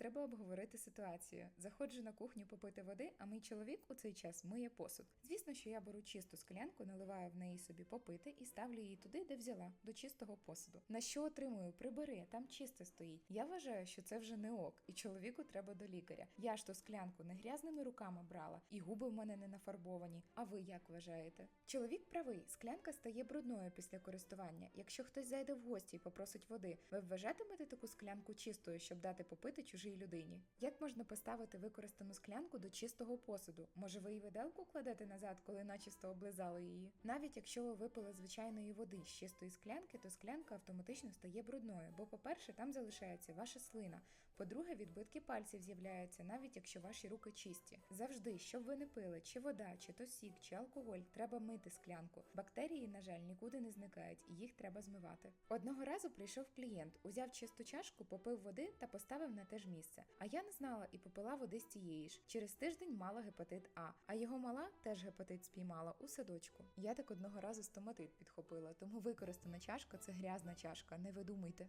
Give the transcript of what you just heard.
треба обговорити ситуацію. Заходжу на кухню попити води, а мій чоловік у цей час миє посуд. Звісно, що я беру чисту склянку, наливаю в неї собі попити і ставлю її туди, де взяла, до чистого посуду. На що отримую? Прибери, там чисто стоїть. Я вважаю, що це вже не ок, і чоловіку треба до лікаря. Я ж ту склянку не грязними руками брала, і губи в мене не нафарбовані. А ви як вважаєте? Чоловік правий, склянка стає брудною після користування. Якщо хтось зайде в гості і попросить води, ви вважатимете таку склянку чистою, щоб дати попити чужій людині? Як можна поставити використану склянку до чистого посуду? Може, ви і виделку кладете назад, коли начисто облизали її? Навіть якщо ви випили звичайної води з чистої склянки, то склянка автоматично стає брудною, бо, по-перше, там залишається ваша слина. По-друге, відбитки пальців з'являються, навіть якщо ваші руки чисті. Завжди, щоб ви не пили, чи вода, чи то сік, чи алкоголь, треба мити склянку. Бактерії, на жаль, нікуди не зникають, і їх треба змивати. Одного разу прийшов клієнт, узяв чисту чашку, попив води та поставив на те ж місце. А я не знала і попила води з тієї ж. Через тиждень мала гепатит А, а його мала теж гепатит спіймала у садочку. Я так одного разу стоматит підхопила, тому використана чашка це грязна чашка, не видумуйте.